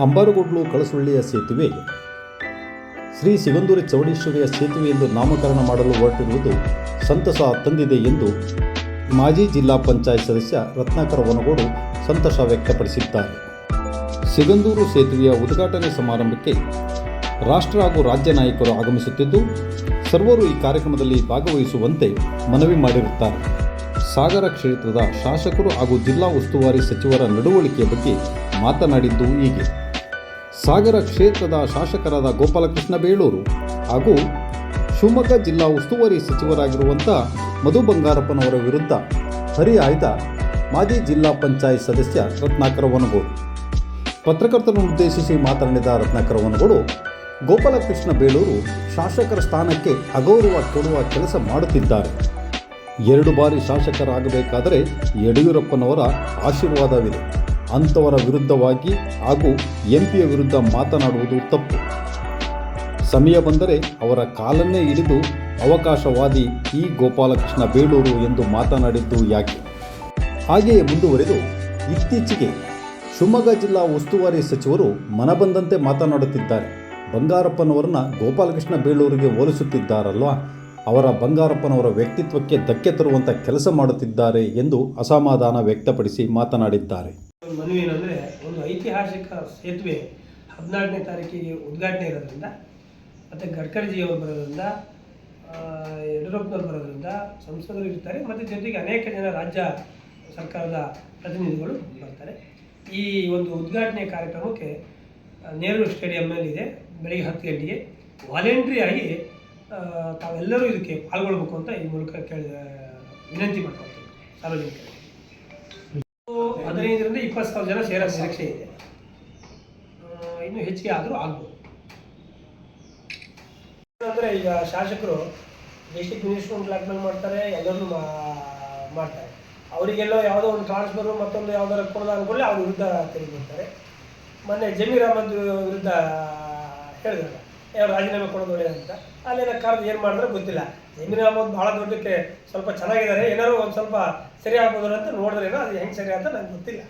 ಅಂಬಾರಗೋಡ್ಲು ಕಳಸುಳ್ಳಿಯ ಸೇತುವೆ. ಶ್ರೀ ಸಿಗಂದೂರಿ ಚೌಡೇಶ್ವರಿಯ ಸೇತುವೆ ಎಂದು ನಾಮಕರಣ ಮಾಡಲು ಹೊರಟಿರುವುದು ಸಂತಸ ತಂದಿದೆ ಎಂದು ಮಾಜಿ ಜಿಲ್ಲಾ ಪಂಚಾಯತ್ ಸದಸ್ಯ ರತ್ನಾಕರ ವನಗೋಡು ಸಂತಸ ವ್ಯಕ್ತಪಡಿಸಿದ್ದಾರೆ. ಸಿಗಂದೂರು ಸೇತುವೆಯ ಉದ್ಘಾಟನೆ ಸಮಾರಂಭಕ್ಕೆ ರಾಷ್ಟ್ರ ಹಾಗೂ ರಾಜ್ಯ ನಾಯಕರು ಆಗಮಿಸುತ್ತಿದ್ದು, ಸರ್ವರು ಈ ಕಾರ್ಯಕ್ರಮದಲ್ಲಿ ಭಾಗವಹಿಸುವಂತೆ ಮನವಿ ಮಾಡಿರುತ್ತಾರೆ. ಸಾಗರ ಕ್ಷೇತ್ರದ ಶಾಸಕರು ಹಾಗೂ ಜಿಲ್ಲಾ ಉಸ್ತುವಾರಿ ಸಚಿವರ ನಡವಳಿಕೆಯ ಬಗ್ಗೆ ಮಾತನಾಡಿದ್ದು ಹೀಗೆ. ಸಾಗರ ಕ್ಷೇತ್ರದ ಶಾಸಕರಾದ ಗೋಪಾಲಕೃಷ್ಣ ಬೇಳೂರು ಹಾಗೂ ಶಿವಮೊಗ್ಗ ಜಿಲ್ಲಾ ಉಸ್ತುವಾರಿ ಸಚಿವರಾಗಿರುವಂಥ ಮಧು ಬಂಗಾರಪ್ಪನವರ ವಿರುದ್ಧ ಹರಿಹಾಯ್ದ ಮಾಜಿ ಜಿಲ್ಲಾ ಪಂಚಾಯತ್ ಸದಸ್ಯ ರತ್ನಾಕರ ವನಗೋಡು. ಪತ್ರಕರ್ತರನ್ನು ಉದ್ದೇಶಿಸಿ ಮಾತನಾಡಿದ ರತ್ನಾಕರ ವನಗೋಡು, ಗೋಪಾಲಕೃಷ್ಣ ಬೇಳೂರು ಶಾಸಕರ ಸ್ಥಾನಕ್ಕೆ ಅಗೌರವ ಕೊಡುವ ಕೆಲಸ ಮಾಡುತ್ತಿದ್ದಾರೆ. ಎರಡು ಬಾರಿ ಶಾಸಕರಾಗಬೇಕಾದರೆ ಯಡಿಯೂರಪ್ಪನವರ ಆಶೀರ್ವಾದವಿದೆ. ಅಂಥವರ ವಿರುದ್ಧವಾಗಿ ಹಾಗೂ ಎಂಪಿಯ ವಿರುದ್ಧ ಮಾತನಾಡುವುದು ತಪ್ಪು. ಸಮಯ ಬಂದರೆ ಅವರ ಕಾಲನ್ನೇ ಹಿಡಿದು ಅವಕಾಶವಾದಿ ಈ ಗೋಪಾಲಕೃಷ್ಣ ಬೇಳೂರು ಎಂದು ಮಾತನಾಡಿದ್ದು ಯಾಕೆ? ಹಾಗೆಯೇ ಮುಂದುವರೆದು ಇತ್ತೀಚೆಗೆ ಶಿವಮೊಗ್ಗ ಜಿಲ್ಲಾ ಉಸ್ತುವಾರಿ ಸಚಿವರು ಮನಬಂದಂತೆ ಮಾತನಾಡುತ್ತಿದ್ದಾರೆ. ಬಂಗಾರಪ್ಪನವರನ್ನ ಗೋಪಾಲಕೃಷ್ಣ ಬೇಳೂರಿಗೆ ಹೋಲಿಸುತ್ತಿದ್ದಾರಲ್ವಾ? ಅವರ ಬಂಗಾರಪ್ಪನವರ ವ್ಯಕ್ತಿತ್ವಕ್ಕೆ ಧಕ್ಕೆ ತರುವಂಥ ಕೆಲಸ ಮಾಡುತ್ತಿದ್ದಾರೆ ಎಂದು ಅಸಮಾಧಾನ ವ್ಯಕ್ತಪಡಿಸಿ ಮಾತನಾಡಿದ್ದಾರೆ. ಒಂದು ಮನವಿ ಏನಂದರೆ, ಒಂದು ಐತಿಹಾಸಿಕ ಸೇತುವೆ ಹದಿನಾಲ್ಕನೇ ತಾರೀಕಿಗೆ ಉದ್ಘಾಟನೆ ಇರೋದ್ರಿಂದ, ಮತ್ತು ಗಡ್ಕರಿಜಿಯವರು ಬರೋದ್ರಿಂದ ಯಡಿಯೂರಪ್ಪನವ್ರು ಬರೋದ್ರಿಂದ ಸಂಸದರು ಇರ್ತಾರೆ, ಮತ್ತು ಜೊತೆಗೆ ಅನೇಕ ಜನ ರಾಜ್ಯ ಸರ್ಕಾರದ ಪ್ರತಿನಿಧಿಗಳು ಬರ್ತಾರೆ. ಈ ಒಂದು ಉದ್ಘಾಟನೆ ಕಾರ್ಯಕ್ರಮಕ್ಕೆ ನೆಹರು ಸ್ಟೇಡಿಯಂನಲ್ಲಿದೆ ಬೆಳಿಗ್ಗೆ ಹತ್ತು ಗಂಟೆಗೆ. ವಾಲೆಂಟ್ರಿ ಆಗಿ ತಾವೆಲ್ಲರೂ ಇದಕ್ಕೆ ಪಾಲ್ಗೊಳ್ಬೇಕು ಅಂತ ಈ ಮೂಲಕ ಕೇಳಿ ವಿನಂತಿ ಮಾಡ್ಕೊಳ್ತೀವಿ ಸಾರ್ವಜನಿಕರಿಗೆ. ಹದಿನೈದರಿಂದ ಇಪ್ಪತ್ತು ಸಾವಿರ ಜನ ಸೇರೋ ನಿರೀಕ್ಷೆ ಇದೆ. ಇನ್ನು ಹೆಚ್ಚಿಗೆ ಆದರೂ ಆಗ್ಬೋದು. ಅಂದರೆ ಈಗ ಶಾಸಕರು ಡಿಸ್ಟಿಕ್ ಮಿನಿಸ್ಟರ್ ಬ್ಲ್ಯಾಕ್ ಮೇಲ್ ಮಾಡ್ತಾರೆ ಎಲ್ಲರೂ ಮಾಡ್ತಾರೆ. ಅವರಿಗೆಲ್ಲೋ ಯಾವುದೋ ಒಂದು ಟ್ರಾನ್ಸ್ಫರು ಮತ್ತೊಂದು ಯಾವುದೋ ಕೊಡೋದು ಅನ್ಕೊಳ್ಳಿ ಅವ್ರ ವಿರುದ್ಧ ತೆರಿಗೆ ಮೊನ್ನೆ ಜಮೀರ್ ಅಹಮದ್ ವಿರುದ್ಧ ಹೇಳಿದ್ರಲ್ಲ ಯಾವ ರಾಜೀನಾಮೆ ಕೊಡೋದು ಒಳ್ಳೆಯದು ಅಂತ. ಅಲ್ಲಿನ ಕಾರಣ ಏನು ಮಾಡಿದ್ರೆ ಗೊತ್ತಿಲ್ಲ. ಜಮೀರ್ ಅಹಮದ್ ಭಾಳ ದೊಡ್ಡಕ್ಕೆ ಸ್ವಲ್ಪ ಚೆನ್ನಾಗಿದ್ದಾರೆ. ಏನಾದ್ರು ಒಂದು ಸ್ವಲ್ಪ ಸರಿ ಆಗ್ಬೋದು ಅಂತ ನೋಡಿದ್ರೇನೋ ಅದು ಹೆಂಗೆ ಸರಿ ಅಂತ ನನಗೆ ಗೊತ್ತಿಲ್ಲ.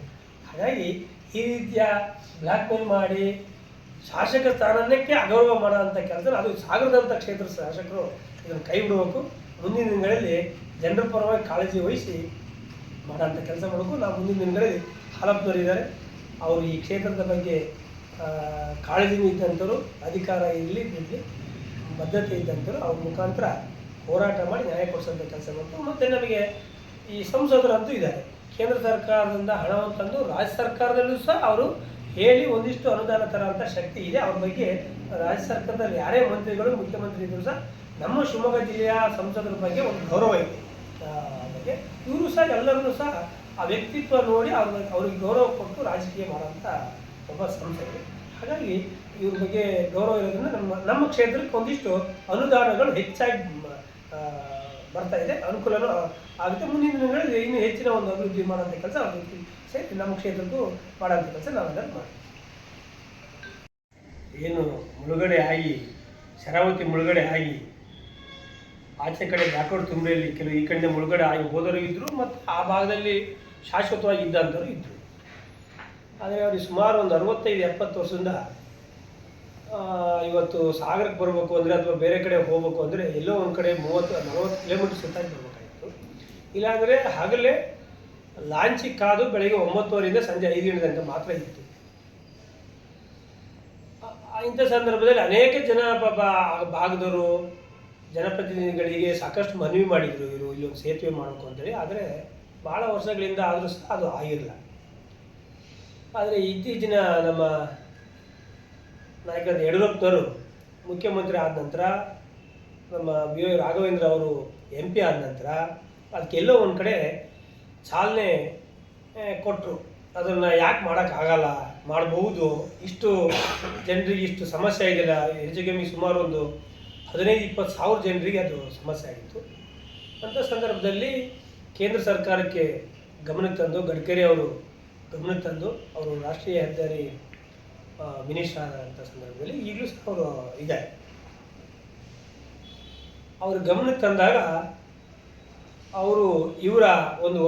ಹಾಗಾಗಿ ಈ ರೀತಿಯ ಬ್ಲ್ಯಾಕ್ ಮೇಲ್ ಮಾಡಿ ಶಾಸಕ ಸ್ಥಾನಕ್ಕೆ ಅಗೌರವ ಮಾಡೋ ಅಂಥ ಕೆಲಸ ಅದು ಸಾಗರದಂಥ ಕ್ಷೇತ್ರ ಶಾಸಕರು ಇದನ್ನು ಕೈ ಬಿಡಬೇಕು. ಮುಂದಿನ ದಿನಗಳಲ್ಲಿ ಜನರ ಪರವಾಗಿ ಕಾಳಜಿ ವಹಿಸಿ ಮಾಡೋಂಥ ಕೆಲಸ ಮಾಡಬೇಕು. ನಾವು ಮುಂದಿನ ದಿನಗಳಲ್ಲಿ ಹಾಲಪ್ಪನವರಿದ್ದಾರೆ ಅವರು ಈ ಕ್ಷೇತ್ರದ ಬಗ್ಗೆ ಕಾಳಜಿ ಇದ್ದಂಥವ್ರು ಅಧಿಕಾರ ಇರಲಿ ಬಿಡಲಿ ಬದ್ಧತೆ ಇದ್ದಂಥವ್ರು ಅವ್ರ ಮುಖಾಂತರ ಹೋರಾಟ ಮಾಡಿ ನ್ಯಾಯ ಕೊಡಿಸೋಂಥ ಕೆಲಸ ಮಾಡ್ತು ಮತ್ತು ನಮಗೆ ಈ ಸಂಸದರಂತೂ ಇದ್ದಾರೆ. ಕೇಂದ್ರ ಸರ್ಕಾರದಿಂದ ಹಣವನ್ನು ತಂದು ರಾಜ್ಯ ಸರ್ಕಾರದಲ್ಲೂ ಸಹ ಅವರು ಹೇಳಿ ಒಂದಿಷ್ಟು ಅನುದಾನ ತರೋಂಥ ಶಕ್ತಿ ಇದೆ. ಅವ್ರ ಬಗ್ಗೆ ರಾಜ್ಯ ಸರ್ಕಾರದಲ್ಲಿ ಯಾರೇ ಮಂತ್ರಿಗಳು, ಮುಖ್ಯಮಂತ್ರಿ ಇದ್ದರೂ ಸಹ ನಮ್ಮ ಶಿವಮೊಗ್ಗ ಜಿಲ್ಲೆಯ ಸಂಸದರ ಬಗ್ಗೆ ಒಂದು ಗೌರವ ಇದೆ. ಬಗ್ಗೆ ಇವರು ಸಹ ಎಲ್ಲರನ್ನೂ ಸಹ ಆ ವ್ಯಕ್ತಿತ್ವ ನೋಡಿ ಅವ್ರ ಅವ್ರಿಗೆ ಗೌರವ ಕೊಟ್ಟು ರಾಜಕೀಯ ಮಾಡೋಂಥ ಒಬ್ಬ ಸಂಸದರು. ಹಾಗಾಗಿ ಇವ್ರ ಬಗ್ಗೆ ಗೌರವ ಇರೋದ್ರಿಂದ ನಮ್ಮ ನಮ್ಮ ಕ್ಷೇತ್ರಕ್ಕೆ ಒಂದಿಷ್ಟು ಅನುದಾನಗಳು ಹೆಚ್ಚಾಗಿ ಬರ್ತಾ ಇದೆ, ಅನುಕೂಲನೂ ಆಗುತ್ತೆ. ಮುಂದಿನ ದಿನಗಳಲ್ಲಿ ಇನ್ನು ಹೆಚ್ಚಿನ ಒಂದು ಅಭಿವೃದ್ಧಿ ಮಾಡೋಂಥ ಕೆಲಸ ಅಭಿವೃದ್ಧಿ ಸೇರಿ ನಮ್ಮ ಕ್ಷೇತ್ರದ್ದು ಮಾಡೋಂಥ ಕೆಲಸ ನಾವೆಲ್ಲರೂ ಮಾಡ್ತೀವಿ. ಏನು ಮುಳುಗಡೆ ಆಗಿ, ಶರಾವತಿ ಮುಳುಗಡೆ ಆಗಿ, ಆಚೆ ಕಡೆ ಬ್ಯಾಕ್ವರ್ಡ್ ತುಂಬ್ರೆಯಲ್ಲಿ ಕೆಲವು ಈ ಕಡೆ ಮುಳುಗಡೆ ಆಗಿ ಹೋದವರು ಇದ್ದರು ಮತ್ತು ಆ ಭಾಗದಲ್ಲಿ ಶಾಶ್ವತವಾಗಿ ಇದ್ದಂಥವ್ರು ಇದ್ದರು ಆದರೆ ಅವರು ಸುಮಾರು ಒಂದು ಅರವತ್ತೈದು ಎಪ್ಪತ್ತು ವರ್ಷದಿಂದ ಇವತ್ತು ಸಾಗರಕ್ಕೆ ಬರಬೇಕು ಅಂದರೆ ಅಥವಾ ಬೇರೆ ಕಡೆ ಹೋಗಬೇಕು ಅಂದರೆ ಎಲ್ಲೋ ಒಂದು ಕಡೆ ಮೂವತ್ತು, ನಲವತ್ತು ಕಿಲೋಮೀಟರ್ ಸುತ್ತಾಗಿ ಬರಬೇಕಾಗಿತ್ತು. ಇಲ್ಲಾಂದರೆ ಹಗಲೇ ಲಾಂಚಿ ಕಾದು ಬೆಳಗ್ಗೆ ಒಂಬತ್ತುವರೆಯಿಂದ ಸಂಜೆ ಐದು ಗಂಟೆ ತನಕ ಮಾತ್ರ ಇತ್ತು. ಇಂಥ ಸಂದರ್ಭದಲ್ಲಿ ಅನೇಕ ಜನ ಭಾಗದವರು, ಜನಪ್ರತಿನಿಧಿಗಳಿಗೆ ಸಾಕಷ್ಟು ಮನವಿ ಮಾಡಿದರು ಇವರು ಒಂದು ಸೇತುವೆ ಮಾಡಬೇಕು ಅಂತೇಳಿ. ಆದರೆ ಭಾಳ ವರ್ಷಗಳಿಂದ ಆದರೂ ಸಹ ಅದು ಆಗಿರಲ್ಲ ಆದರೆ ಇತ್ತೀಚಿನ ನಮ್ಮ ನಾಯಕರಾದ ಯಡಿಯೂರಪ್ಪನವರು ಮುಖ್ಯಮಂತ್ರಿ ಆದ ನಂತರ ನಮ್ಮ ಬಿ ವೈ ರಾಘವೇಂದ್ರ ಅವರು ಎಂ ಪಿ ಆದ ನಂತರ ಅದಕ್ಕೆಲ್ಲೋ ಒಂದು ಕಡೆ ಚಾಲನೆ ಕೊಟ್ಟರು ಅದನ್ನು ಯಾಕೆ ಮಾಡೋಕ್ಕಾಗಲ್ಲ ಮಾಡಬಹುದು, ಇಷ್ಟು ಜನರಿಗೆ ಇಷ್ಟು ಸಮಸ್ಯೆ ಆಗಿಲ್ಲ, ಹೆಚ್ಚು ಕಮ್ಮಿ ಸುಮಾರು ಒಂದು ಹದಿನೈದು, ಇಪ್ಪತ್ತು ಸಾವಿರ ಜನರಿಗೆ ಅದು ಸಮಸ್ಯೆ ಆಗಿತ್ತು. ಅಂಥ ಸಂದರ್ಭದಲ್ಲಿ ಕೇಂದ್ರ ಸರ್ಕಾರಕ್ಕೆ ಗಮನಕ್ಕೆ ತಂದು, ಗಡ್ಕರಿ ಅವರು ಗಮನಕ್ಕೆ ತಂದು, ಅವರು ರಾಷ್ಟ್ರೀಯ ಹೆದ್ದಾರಿ ಆದಂಥ ಸಂದರ್ಭದಲ್ಲಿ ಈಗಲೂ ಸಹ ಅವರು ಇದ್ದಾರೆ. ಅವ್ರ ಗಮನಕ್ಕೆ ತಂದಾಗ ಅವರು ಇವರ ಒಂದು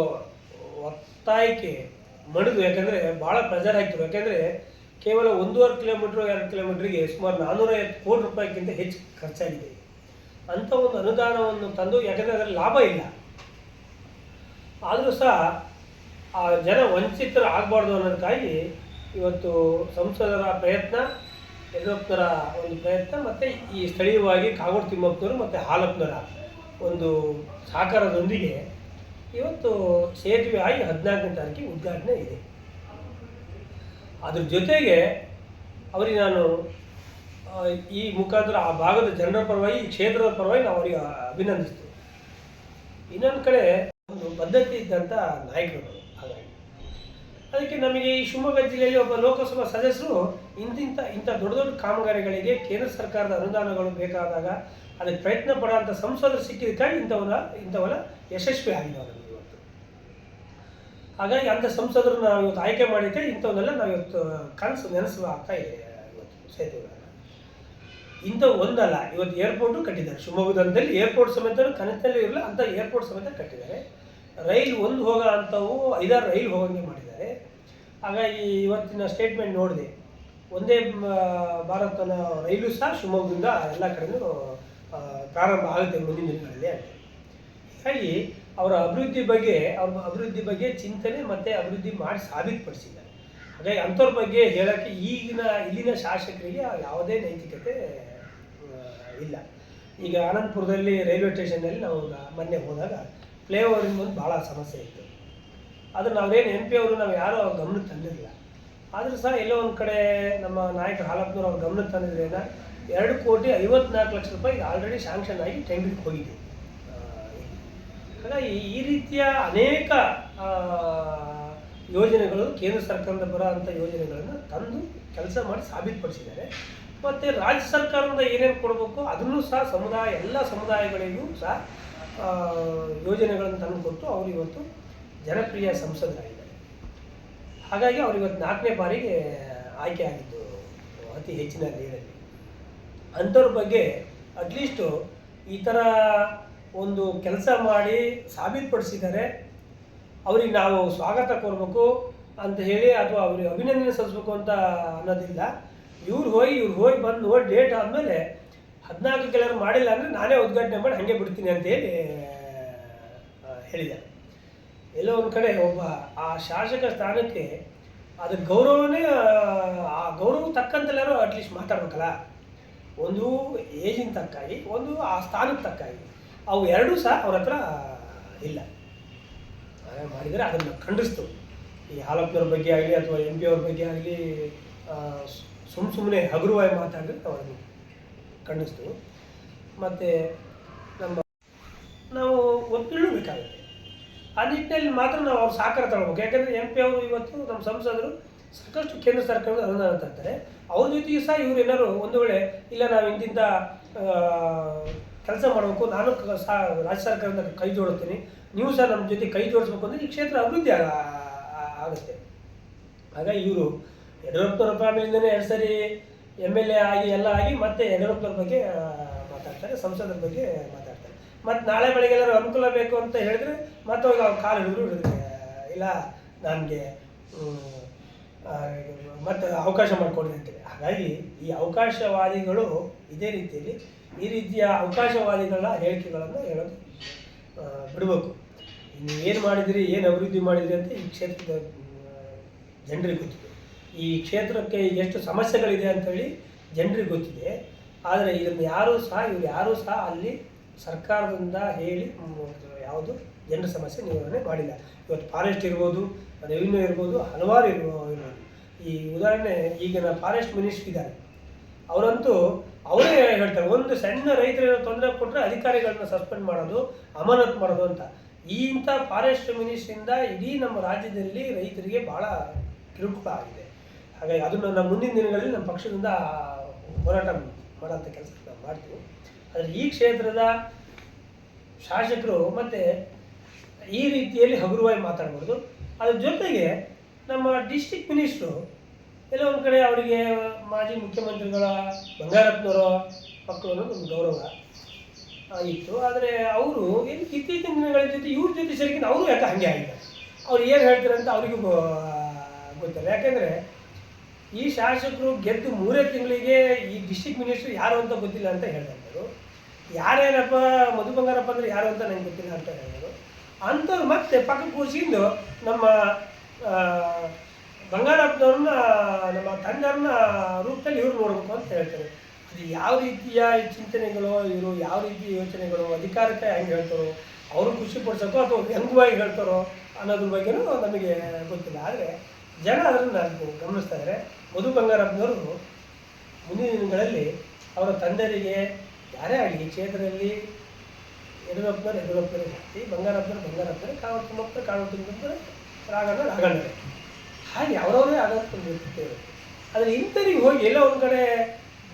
ಒತ್ತಾಯಕ್ಕೆ ಮಣಿದು, ಯಾಕಂದರೆ ಭಾಳ ಪ್ರೆಜರ್ ಆಯ್ತು ಯಾಕೆಂದರೆ ಕೇವಲ ಒಂದೂವರೆ ಕಿಲೋಮೀಟ್ರ್ ಎರಡು ಕಿಲೋಮೀಟ್ರಿಗೆ ಸುಮಾರು ನಾನ್ನೂರೈವತ್ತು ಕೋಟಿ ರೂಪಾಯಿಗಿಂತ ಹೆಚ್ಚು ಖರ್ಚಾಗಿದೆ. ಅಂಥ ಒಂದು ಅನುದಾನವನ್ನು ತಂದು, ಯಾಕಂದರೆ ಅದರಲ್ಲಿ ಲಾಭ ಇಲ್ಲ. ಆದರೂ ಸಹ ಆ ಜನ ವಂಚಿತರು ಆಗಬಾರ್ದು ಅನ್ನೋದಕ್ಕಾಗಿ ಇವತ್ತು ಸಂಸದರ ಪ್ರಯತ್ನ, ಯಡಿಯೂರಪ್ಪನವರ ಒಂದು ಪ್ರಯತ್ನ ಮತ್ತು ಈ ಸ್ಥಳೀಯವಾಗಿ ಕಾಗೋಡು ತಿಮ್ಮಪ್ಪನವರು ಮತ್ತು ಹಾಲಪ್ಪನವರ ಒಂದು ಸಹಕಾರದೊಂದಿಗೆ ಇವತ್ತು ಸೇತುವೆ ಆಗಿ ಹದಿನಾಲ್ಕನೇ ತಾರೀಕಿಗೆ ಉದ್ಘಾಟನೆ ಇದೆ. ಅದ್ರ ಜೊತೆಗೆ ಅವರಿಗೆ ನಾನು ಈ ಮುಖಾಂತರ ಆ ಭಾಗದ ಜನರ ಪರವಾಗಿ, ಈ ಕ್ಷೇತ್ರದ ಪರವಾಗಿ ನಾವು ಅವರಿಗೆ ಅಭಿನಂದಿಸ್ತೀವಿ. ಇನ್ನೊಂದು ಕಡೆ ಒಂದು ಪದ್ಧತಿ ಇದ್ದಂಥ ನಾಯಕರು ಹಾಗಾಗಿ. ಅದಕ್ಕೆ ನಮಗೆ ಈ ಶಿವಮೊಗ್ಗ ಜಿಲ್ಲೆಯಲ್ಲಿ ಒಬ್ಬ ಲೋಕಸಭಾ ಸದಸ್ಯರು ಇಂತಿಂಥ ಇಂಥ ದೊಡ್ಡ ದೊಡ್ಡ ಕಾಮಗಾರಿಗಳಿಗೆ ಕೇಂದ್ರ ಸರ್ಕಾರದ ಅನುದಾನಗಳು ಬೇಕಾದಾಗ ಅದಕ್ಕೆ ಪ್ರಯತ್ನ ಪಡೋಂಥ ಸಂಸದರು ಸಿಕ್ಕಿದ್ದಕ್ಕಾಗಿ ಇಂಥವನ್ನ ಇಂಥವೆಲ್ಲ ಯಶಸ್ವಿ ಆಗಿದೆ ನಮಗೆ ಇವತ್ತು. ಹಾಗಾಗಿ ಅಂಥ ಸಂಸದರು ನಾವು ಇವತ್ತು ಆಯ್ಕೆ ಮಾಡಿದ್ದೆ ಇಂಥವನ್ನೆಲ್ಲ ನಾವು ಇವತ್ತು ಕನಸು ನೆನಸು ಆಗ್ತಾ ಇದೆ ಇವತ್ತು ಸೇತುವೆಗಳನ್ನು ಇಂಥ ಒಂದಲ್ಲ, ಇವತ್ತು ಏರ್ಪೋರ್ಟು ಕಟ್ಟಿದ್ದಾರೆ. ಶಿವಮೊಗ್ಗದಲ್ಲಿ ಏರ್ಪೋರ್ಟ್ ಸಮೇತ ಕನಸಲ್ಲಿ ಇರಲಿಲ್ಲ ಅಂಥ ಏರ್ಪೋರ್ಟ್ ಸಮೇತ ಕಟ್ಟಿದ್ದಾರೆ. ರೈಲ್ ಒಂದು ಹೋಗೋ ಅಂಥವು ಐದಾರು ರೈಲ್ ಹೋಗಂಗೆ ಮಾಡಿದ್ದಾರೆ. ಹಾಗಾಗಿ ಇವತ್ತಿನ ಸ್ಟೇಟ್ಮೆಂಟ್ ನೋಡಿದೆ. ಒಂದೇ ಭಾರತನ ರೈಲು ಸಹ ಶಿವಮೊಗ್ಗದಿಂದ ಎಲ್ಲ ಕಡೆಯೂ ಪ್ರಾರಂಭ ಆಗುತ್ತೆ ಮುಂದಿನ ದಿನಗಳಲ್ಲಿ ಅಂತ. ಹೀಗಾಗಿ ಅವರ ಅಭಿವೃದ್ಧಿ ಬಗ್ಗೆ, ಅವ್ರ ಅಭಿವೃದ್ಧಿ ಬಗ್ಗೆ ಚಿಂತನೆ ಮತ್ತು ಅಭಿವೃದ್ಧಿ ಮಾಡಿ ಸಾಬೀತುಪಡಿಸಿದ್ದಾರೆ. ಹಾಗಾಗಿ ಅಂಥವ್ರ ಬಗ್ಗೆ ಹೇಳೋಕ್ಕೆ ಈಗಿನ, ಇಲ್ಲಿನ ಶಾಸಕರಿಗೆ ಯಾವುದೇ ನೈತಿಕತೆ ಇಲ್ಲ. ಈಗ ಆನಂದಪುರದಲ್ಲಿ ರೈಲ್ವೆ ಸ್ಟೇಷನಲ್ಲಿ ನಾವು ಮೊನ್ನೆ ಹೋದಾಗ ಫ್ಲೈಓವರಿಂದ ಒಂದು ಭಾಳ ಸಮಸ್ಯೆ ಇತ್ತು. ಅದನ್ನು ನಾವೇನು ಎಂ ಪಿ ಅವರು ನಾವು ಯಾರೂ ಅವ್ರ ಗಮನಕ್ಕೆ ತಂದಿರಲಿಲ್ಲ. ಆದರೂ ಸಹ ಎಲ್ಲೋ ಒಂದು ಕಡೆ ನಮ್ಮ ನಾಯಕರು ಹಾಲಪ್ಪನವ್ರು ಅವ್ರ ಗಮನಕ್ಕೆ ತಂದಿದ್ರೇನ ಎರಡು ಕೋಟಿ ಐವತ್ನಾಲ್ಕು ಲಕ್ಷ ರೂಪಾಯಿ ಆಲ್ರೆಡಿ ಶಾಂಕ್ಷನ್ ಆಗಿ ಟೆಂಡರ್ಗೆ ಹೋಗಿದೆ. ಹಾಗಾಗಿ ಈ ರೀತಿಯ ಅನೇಕ ಯೋಜನೆಗಳು ಕೇಂದ್ರ ಸರ್ಕಾರದಿಂದ ಬರೋ ಅಂಥ ಯೋಜನೆಗಳನ್ನು ತಂದು ಕೆಲಸ ಮಾಡಿ ಸಾಬೀತುಪಡಿಸಿದ್ದಾರೆ. ಮತ್ತು ರಾಜ್ಯ ಸರ್ಕಾರದಿಂದ ಏನೇನು ಕೊಡಬೇಕು ಅದನ್ನು ಸಹ ಸಮುದಾಯ, ಎಲ್ಲ ಸಮುದಾಯಗಳಿಗೂ ಸಹ ಯೋಜನೆಗಳನ್ನು ತಂದು ಕೊಟ್ಟು ಅವರು ಇವತ್ತು ಜನಪ್ರಿಯ ಸಂಸದರಾಗಿದ್ದಾರೆ. ಹಾಗಾಗಿ ಅವ್ರು ಇವತ್ತು ನಾಲ್ಕನೇ ಬಾರಿಗೆ ಆಯ್ಕೆ ಆಗಿದ್ದು ಅತಿ ಹೆಚ್ಚಿನ ನೀರಲ್ಲಿ. ಅಂಥವ್ರ ಬಗ್ಗೆ ಅಟ್ಲೀಸ್ಟು ಈ ಥರ ಒಂದು ಕೆಲಸ ಮಾಡಿ ಸಾಬೀತುಪಡಿಸಿದ್ದಾರೆ. ಅವ್ರಿಗೆ ನಾವು ಸ್ವಾಗತ ಕೋರಬೇಕು ಅಂತ ಹೇಳಿ ಅಥವಾ ಅವ್ರಿಗೆ ಅಭಿನಂದನೆ ಸಲ್ಲಿಸ್ಬೇಕು ಅಂತ ಅನ್ನೋದಿಲ್ಲ. ಇವ್ರು ಹೋಗಿ ಇವ್ರು ಹೋಗಿ ಬಂದು ನೋಡಿ ಡೇಟ್ ಆದಮೇಲೆ ಹದಿನಾಲ್ಕು ಕೆಲವರು ಮಾಡಿಲ್ಲ ಅಂದರೆ ನಾನೇ ಉದ್ಘಾಟನೆ ಮಾಡಿ ಹಾಗೆ ಬಿಡ್ತೀನಿ ಅಂತ ಹೇಳಿ ಹೇಳಿದ್ದಾರೆ. ಎಲ್ಲೋ ಒಂದು ಕಡೆ ಒಬ್ಬ ಆ ಶಾಸಕ ಸ್ಥಾನಕ್ಕೆ ಅದ್ರ ಗೌರವನೇ ಆ, ಗೌರವ ತಕ್ಕಂತೆಲ್ಲಾರು ಅಟ್ಲೀಸ್ಟ್ ಮಾತಾಡ್ಬೇಕಲ್ಲ. ಒಂದು ಏಜಿನ ತಕ್ಕಾಗಿ ಒಂದು ಆ ಸ್ಥಾನಕ್ಕೆ ತಕ್ಕಾಗಿ. ಅವು ಎರಡೂ ಸಹ ಅವ್ರ ಹತ್ರ ಇಲ್ಲ. ಮಾಡಿದರೆ ಅದನ್ನು ಖಂಡಿಸ್ತು. ಈ ಹಾಲಪ್ಪನವ್ರ ಬಗ್ಗೆ ಆಗಲಿ ಅಥವಾ ಎಂ ಪಿ ಅವ್ರ ಬಗ್ಗೆ ಆಗಲಿ ಸುಮ್ಮ ಸುಮ್ಮನೆ ಹಗುರವಾಗಿ ಮಾತಾಡಿದ್ರೆ ಅವರನ್ನು ಖಂಡಿಸ್ತು. ಮತ್ತು ನಮ್ಮ ನಾವು ಒಪ್ಪಿಕೊಳ್ಳಬೇಕಾಗುತ್ತೆ ಆ ನಿಟ್ಟಿನಲ್ಲಿ ಮಾತ್ರ ನಾವು ಅವ್ರು ಸಹಕಾರ ತಗೊಳ್ಬೇಕು. ಯಾಕಂದರೆ ಎಂ ಪಿ ಅವರು ಇವತ್ತು ನಮ್ಮ ಸಂಸದರು ಸಾಕಷ್ಟು ಕೇಂದ್ರ ಸರ್ಕಾರದ ಅನುದಾನ ತರ್ತಾರೆ ಅವ್ರ ಜೊತೆಗೆ ಸಹ ಇವ್ರು ಏನಾದ್ರು ಒಂದು ವೇಳೆ, ಇಲ್ಲ ನಾವು ಇಂದಿಂದ ಕೆಲಸ ಮಾಡಬೇಕು, ನಾನು ಸಹ ರಾಜ್ಯ ಸರ್ಕಾರದಿಂದ ಕೈ ಜೋಡಿಸ್ತೀನಿ, ನೀವು ಸಹ ನಮ್ಮ ಜೊತೆ ಕೈ ಜೋಡಿಸ್ಬೇಕು ಅಂದರೆ ಈ ಕ್ಷೇತ್ರ ಅಭಿವೃದ್ಧಿ ಆಗುತ್ತೆ. ಹಾಗಾಗಿ ಇವರು ಯಡಿಯೂರಪ್ಪನವ್ರ ರೂಪಾಯಿಂದನೇ ಎರಡು ಸರಿ ಎಂ ಎಲ್ ಎ ಆಗಿ ಎಲ್ಲ ಆಗಿ ಮತ್ತೆ ಯಡಿಯೂರಪ್ಪನವ್ರ ಬಗ್ಗೆ ಮಾತಾಡ್ತಾರೆ, ಸಂಸದರ ಬಗ್ಗೆ ಮಾತಾಡ್ತಾರೆ. ಮತ್ತು ನಾಳೆ ಬೆಳಗ್ಗೆ ಎಲ್ಲರೂ ಅನುಕೂಲ ಬೇಕು ಅಂತ ಹೇಳಿದ್ರೆ ಮತ್ತೆ ಹೋಗಿ ಅವ್ರು ಕಾಲು ಹಿಡಿದ್ರು, ಹಿಡಿದ್ರೆ. ಇಲ್ಲ, ನನಗೆ ಮತ್ತು ಅವಕಾಶ ಮಾಡಿಕೊಡ್ರಿ ಅಂತೇಳಿ ಹಾಗಾಗಿ ಈ ಅವಕಾಶವಾದಿಗಳು ಇದೇ ರೀತಿಯಲ್ಲಿ ಈ ರೀತಿಯ ಅವಕಾಶವಾದಿಗಳ ಹೇಳಿಕೆಗಳನ್ನು ಹೇಳೋದು ಬಿಡಬೇಕು. ನೀವು ಏನು ಮಾಡಿದಿರಿ, ಏನು ಅಭಿವೃದ್ಧಿ ಮಾಡಿದಿರಿ ಅಂತ ಈ ಕ್ಷೇತ್ರದ ಜನರಿಗೆ ಗೊತ್ತಿದೆ. ಈ ಕ್ಷೇತ್ರಕ್ಕೆ ಎಷ್ಟು ಸಮಸ್ಯೆಗಳಿದೆ ಅಂತೇಳಿ ಜನರಿಗೆ ಗೊತ್ತಿದೆ. ಆದರೆ ಇದನ್ನು ಯಾರೂ ಸಹ, ಇವ್ರು ಯಾರೂ ಸಹ ಅಲ್ಲಿ ಸರ್ಕಾರದಿಂದ ಹೇಳಿ ಯಾವುದು ಜನರ ಸಮಸ್ಯೆ ನಿವಾರಣೆ ಮಾಡಿಲ್ಲ. ಇವತ್ತು ಫಾರೆಸ್ಟ್ ಇರ್ಬೋದು ರೆವಿನ್ಯೂ ಇರ್ಬೋದು, ಹಲವಾರು ಇರ್ಬೋ, ಇರ್ಬೋದು. ಈ ಉದಾಹರಣೆ ಈಗಿನ ಫಾರೆಸ್ಟ್ ಮಿನಿಸ್ಟ್ರ್ ಇದ್ದಾರೆ. ಅವರಂತೂ ಅವರೇ ಹೇಳ್ತಾರೆ, ಒಂದು ಸಣ್ಣ ರೈತರಿಗೆ ತೊಂದರೆ ಕೊಟ್ಟರೆ ಅಧಿಕಾರಿಗಳನ್ನ ಸಸ್ಪೆಂಡ್ ಮಾಡೋದು, ಅಮಾನತ್ ಮಾಡೋದು ಅಂತ. ಈ ಇಂಥ ಫಾರೆಸ್ಟ್ ಮಿನಿಸ್ಟ್ರಿಂದ ಇಡೀ ನಮ್ಮ ರಾಜ್ಯದಲ್ಲಿ ರೈತರಿಗೆ ಭಾಳ ಕಿರುಕುಳ ಆಗಿದೆ. ಹಾಗಾಗಿ ಅದನ್ನು ನಮ್ಮ ಮುಂದಿನ ದಿನಗಳಲ್ಲಿ ನಮ್ಮ ಪಕ್ಷದಿಂದ ಹೋರಾಟ ಮಾಡೋಂಥ ಕೆಲಸ ನಾವು ಮಾಡ್ತೀವಿ. ಆದರೆ ಈ ಕ್ಷೇತ್ರದ ಶಾಸಕರು ಮತ್ತು ಈ ರೀತಿಯಲ್ಲಿ ಹಗುರವಾಗಿ ಮಾತಾಡ್ಬಾರ್ದು. ಅದ್ರ ಜೊತೆಗೆ ನಮ್ಮ ಡಿಸ್ಟಿಕ್ ಮಿನಿಸ್ಟ್ರು ಎಲ್ಲ ಒಂದು ಕಡೆ ಅವರಿಗೆ ಮಾಜಿ ಮುಖ್ಯಮಂತ್ರಿಗಳ, ಬಂಗಾರಪ್ಪನವರ ಮಕ್ಕಳು ಒಂದು ಗೌರವ ಇತ್ತು. ಆದರೆ ಅವರು ಏನು ಇತ್ತೀಚಿನ ದಿನಗಳ ಜೊತೆ ಇವ್ರ ಜೊತೆ ಸೇರಿಕೊಂಡು ಅವರು ಯಾಕೆ ಹಾಗೆ ಆಗಿದ್ದಾರೆ ಅವ್ರು ಏನು ಹೇಳ್ತಾರೆ ಅಂತ ಅವರಿಗೂ ಗೊತ್ತಿಲ್ಲ. ಯಾಕೆಂದರೆ ಈ ಶಾಸಕರು ಗೆದ್ದು ಮೂರೇ ತಿಂಗಳಿಗೆ ಈ ಡಿಸ್ಟಿಕ್ ಮಿನಿಸ್ಟರ್ ಯಾರು ಅಂತ ಗೊತ್ತಿಲ್ಲ ಅಂತ ಹೇಳಿದ್ರು ಯಾರೇನಪ್ಪ ಮಧು ಬಂಗಾರಪ್ಪ ಅಂದ್ರೆ ಯಾರು ಅಂತ ನನಗೆ ಗೊತ್ತಿಲ್ಲ ಅಂತ ಹೇಳಿದರು ಅಂಥವ್ರು ಮತ್ತೆ ಪಕ್ಕ ಕೂಸಿಂದು ನಮ್ಮ ಬಂಗಾರಪ್ಪನವ್ರನ್ನ, ನಮ್ಮ ತಂಡರನ್ನ ರೂಪದಲ್ಲಿ ಇವ್ರು ನೋಡಬೇಕು ಅಂತ ಹೇಳ್ತಾರೆ. ಅದು ಯಾವ ರೀತಿಯ ಚಿಂತನೆಗಳು, ಇವರು ಯಾವ ರೀತಿಯ ಯೋಚನೆಗಳು, ಅಧಿಕಾರಕ್ಕೆ ಹೆಂಗೆ ಹೇಳ್ತಾರೋ, ಅವರು ಖುಷಿ ಪಡಿಸೋಕೋ ಅಥವಾ ವ್ಯಂಗ್ಯವಾಗಿ ಹೇಳ್ತಾರೋ ಅನ್ನೋದ್ರ ಬಗ್ಗೆನೂ ನಮಗೆ ಗೊತ್ತಿಲ್ಲ. ಆದರೆ ಜನ ಅದನ್ನು ಗಮನಿಸ್ತಾ ಇದ್ದಾರೆ. ಮಧು ಬಂಗಾರಪ್ಪನವರು ಮುಂದಿನ ದಿನಗಳಲ್ಲಿ ಅವರ ತಂದೆಯರಿಗೆ ಯಾರೇ ಆಗಲಿ ಕ್ಷೇತ್ರದಲ್ಲಿ ಯಡಿಯೂರಪ್ಪನವ್ರು ಯಡಿಯೂರಪ್ಪನವರೇ ಜಾಸ್ತಿ ಬಂಗಾರಪ್ಪನವ್ರು ಬಂಗಾರಪ್ಪನ ಕಾವತ್ತು ಮಕ್ಕಳು ಕಾವತ್ತು ಮಕ್ಕಳು ರಾಗಣ್ಣ ರಾಗಣ್ಣರೇ ಹಾಗೆ ಅವರವರೇ ಇರುತ್ತೆ ಆದರೆ ಇಂಥವ್ರಿಗೆ ಹೋಗಿ ಎಲ್ಲೋ ಒಂದು ಕಡೆ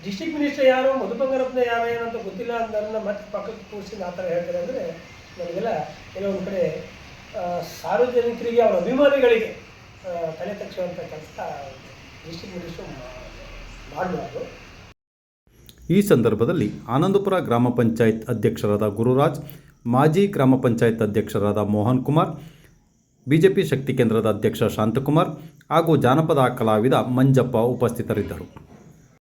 ಡಿಸ್ಟಿಕ್ ಮಿನಿಸ್ಟರ್ ಯಾರು ಮಧು ಬಂಗಾರಪ್ಪನ ಯಾರು ಅಂತ ಗೊತ್ತಿಲ್ಲ ಅಂದರನ್ನ ಮತ್ತೆ ಪಕ್ಕಕ್ಕೆ ಕೂರಿಸಿ ಆ ಥರ ಹೇಳ್ತಾರೆ ಅಂದರೆ ನಮಗೆಲ್ಲ ಎಲ್ಲೋ ಒಂದು ಕಡೆ ಸಾರ್ವಜನಿಕರಿಗೆ ಅವರ ಅಭಿಮಾನಿಗಳಿಗೆ ತಲೆ ತಗ್ಸುವಂಥ ಕೆಲಸ ಡಿಸ್ಟಿಕ್ ಮಿನಿಸ್ಟರ್ ಮಾಡಬಾರ್ದು. ಈ ಸಂದರ್ಭದಲ್ಲಿ ಆನಂದಪುರ ಗ್ರಾಮ ಪಂಚಾಯತ್ ಅಧ್ಯಕ್ಷರಾದ ಗುರುರಾಜ್, ಮಾಜಿ ಗ್ರಾಮ ಪಂಚಾಯತ್ ಅಧ್ಯಕ್ಷರಾದ ಮೋಹನ್ ಕುಮಾರ್, ಬಿಜೆಪಿ ಶಕ್ತಿ ಕೇಂದ್ರದ ಅಧ್ಯಕ್ಷ ಶಾಂತಕುಮಾರ್ ಹಾಗೂ ಜಾನಪದ ಕಲಾವಿದ ಮಂಜಪ್ಪ ಉಪಸ್ಥಿತರಿದ್ದರು.